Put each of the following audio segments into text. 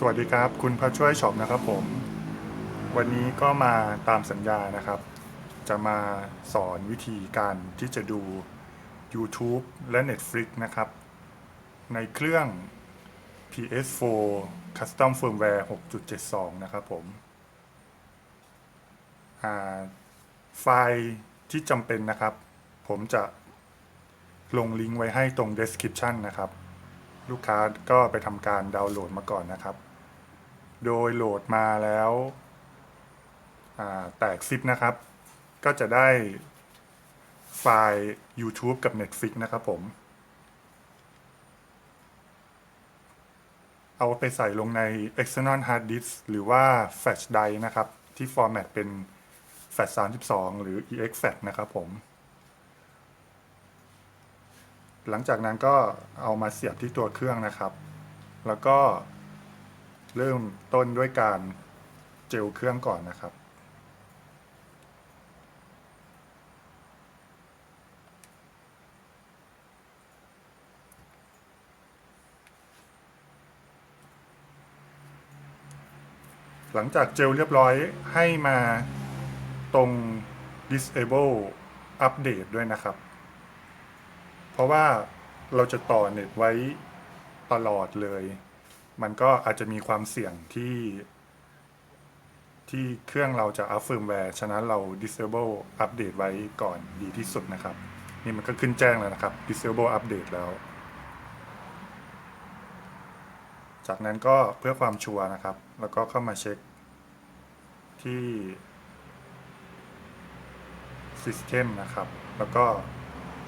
สวัสดีครับ คุณพระช่วยช็อปนะครับผม วันนี้ก็มาตามสัญญานะครับ จะมาสอนวิธีการที่จะดู YouTube และ Netflix นะครับ ในเครื่อง PS4 Custom Firmware 6.72 นะครับผมไฟล์ที่จำเป็นนะครับ ผมจะลงลิงก์ไว้ให้ตรง description นะครับ ลูกค้าก็ไปทำการดาวน์โหลดมาก่อนนะครับ โดยโหลดมาแล้วแตกซิปนะครับ ก็จะได้ไฟล์ YouTube กับ Netflix นะครับผม เอาไปใส่ลงใน external hard disk หรือว่า flash drive นะครับ ที่ฟอร์แมตเป็น flash 32 หรือ exFAT นะครับผม หลังจากนั้นก็เอามาเสียบที่ตัวเครื่องนะครับ แล้วก็ เริ่มต้นด้วยการเจลเครื่องก่อนนะครับ หลังจากเจลเรียบร้อยให้มาตรง disable update ด้วยนะครับ เพราะว่าเราจะต่อเน็ตไว้ตลอดเลย มันก็อาจจะมีความเสี่ยงที่ ที่เครื่องเราจะอัพเฟิร์มแวร์ฉะนั้นเรา disable update ไว้ก่อนดีที่สุดนะครับ นี่มันก็ขึ้นแจ้งแล้วนะครับ disable update แล้ว จากนั้นก็เพื่อความชัวร์นะครับ แล้วก็เข้ามาเช็คที่ System นะครับ แล้วก็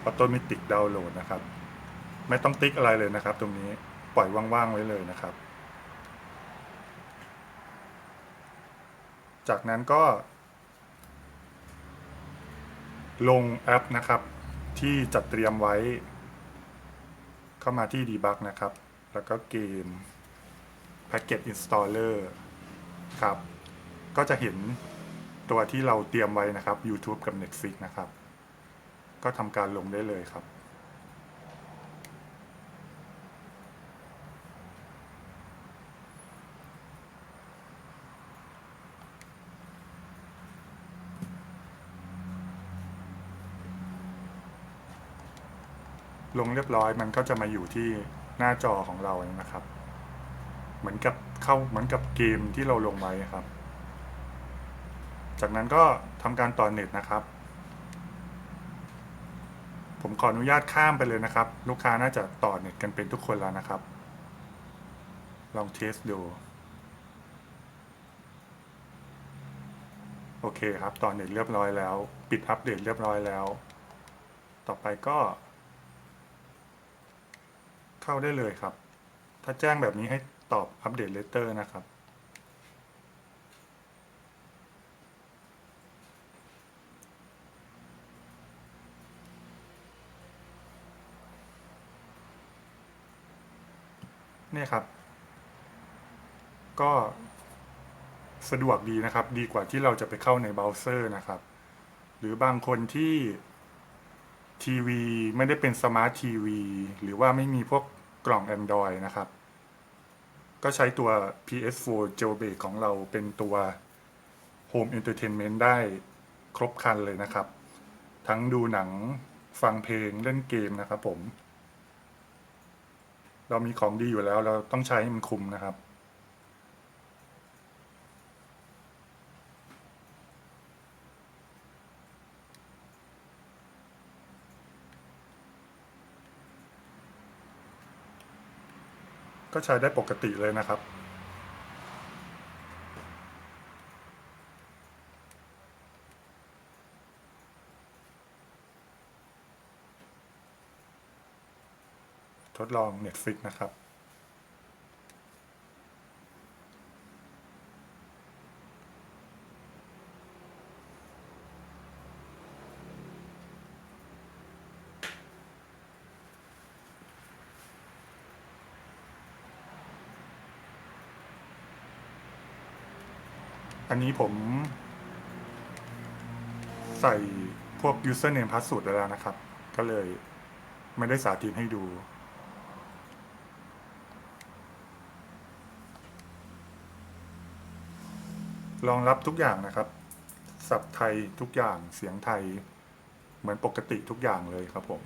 Automatic Download นะครับ ไม่ต้องติ๊กอะไรเลยนะครับตรงนี้ ปล่อยว่างๆไว้เลยนะครับ จากนั้นก็ ลงแอปนะครับ ที่จัดเตรียมไว้ เข้ามาที่ Debug นะครับ แล้วก็เกม Package Installer ครับ ก็จะเห็นตัวที่เราเตรียมไว้นะครับ YouTube กับ Netflix นะครับ ก็ทำการลงได้เลยครับ ลงเรียบร้อยมันก็จะมาอยู่ที่หน้าจอของเรานะครับ เหมือนกับเข้าเหมือนกับเกมที่เราลงไว้ครับ จากนั้นก็ทำการต่อเน็ตนะครับ ผมขออนุญาตข้ามไปเลยนะครับ ลูกค้าน่าจะต่อเน็ตกันเป็นทุกคนแล้วนะครับ ลองเทสดูโอเคครับต่อเน็ตเรียบร้อยแล้ว ปิดอัปเดตเรียบร้อยแล้ว ต่อไปก็ เข้าได้เลยครับ ถ้าแจ้งแบบนี้ให้ตอบอัปเดตเลเตอร์นะครับเนี่ยครับ ก็สะดวกดีนะครับ ดีกว่าที่เราจะไปเข้าในเบราว์เซอร์นะครับ หรือบางคนที่ทีวีไม่ได้เป็นสมาร์ททีวี หรือว่าไม่มีพวก กล่อง Android นะครับ ก็ใช้ตัว PS4 Jailbreak ของเราเป็นตัว Home Entertainment ได้ครบคันเลยนะครับ ทั้งดูหนังฟังเพลงเล่นเกมนะครับผม เรามีของดีอยู่แล้วเราต้องใช้ให้มันคุ้มนะครับ ก็ใช้ได้ปกติเลยนะครับ ทดลอง Netflix นะครับ อันนี้ผม ใส่พวก username password แล้วนะครับ ก็เลยไม่ได้สาธิตให้ดูลองรับทุกอย่างนะครับ สับไทยทุกอย่างเสียงไทย เหมือนปกติทุกอย่างเลยครับผม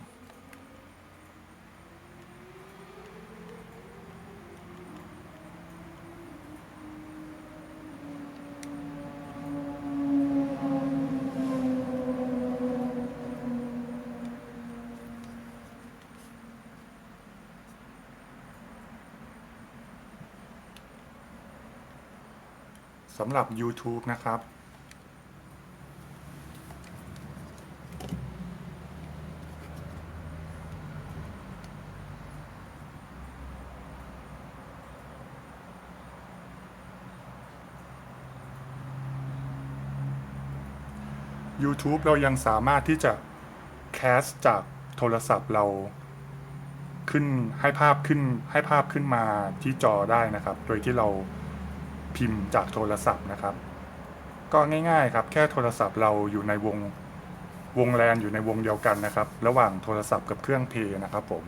สำหรับ YouTube นะครับ YouTube เรายังสามารถที่จะแคสจากโทรศัพท์เราขึ้นให้ภาพขึ้นให้ภาพขึ้นมาที่จอได้นะครับ โดยที่เรา พิมพ์จากโทรศัพท์นะครับ ก็ง่ายๆครับ แค่โทรศัพท์เราอยู่ในวงวงแลนอยู่ในวงเดียวกันนะครับ ระหว่างโทรศัพท์กับเครื่องเพย์นะครับผม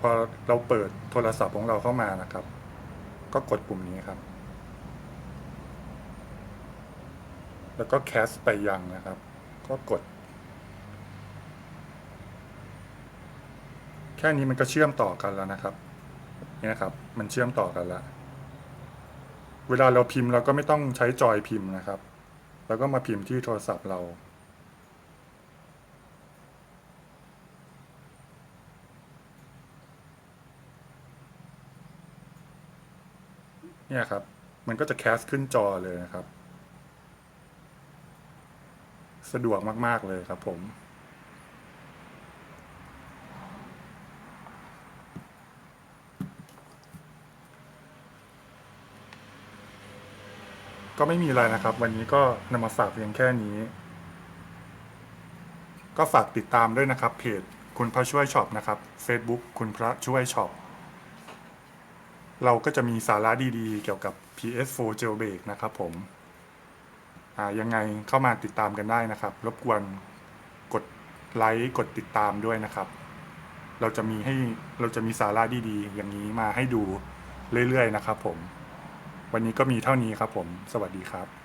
พอเราเปิดโทรศัพท์ของเราเข้ามานะครับ ก็กดปุ่มนี้ครับ แล้วก็แคสไปยังนะครับ ก็กด แค่นี้มันก็เชื่อมต่อกันแล้วนะครับนี่ยครับ มันเชื่อมต่อกันแล้ว เวลาเราพิมพ์เราก็ไม่ต้องใช้จอยพิมพ์นะครับ แล้วก็มาพิมพ์ที่โทรศัพท์เราเนี่ยครับ มันก็จะแคสขึ้นจอเลยนะครับ สะดวกมาก ๆ เลยครับผม ก็ไม่มีอะไรนะครับ วันนี้ก็นำมาฝากเพียงแค่นี้ ก็ฝากติดตามด้วยนะครับเพจคุณพระช่วยช็อปนะครับ Facebook คุณพระช่วยช็อปเราก็จะมีสาระดีๆ เกี่ยวกับ PS4 Jailbreak นะครับผมยังไงเข้ามาติดตามกันได้นะครับ รบกวนกดไลค์กดติดตามด้วยนะครับ เราจะมีให้เราจะมีสาระดีๆ อย่างนี้มาให้ดูเรื่อยๆนะครับผม วันนี้ก็มีเท่านี้ครับผม สวัสดีครับ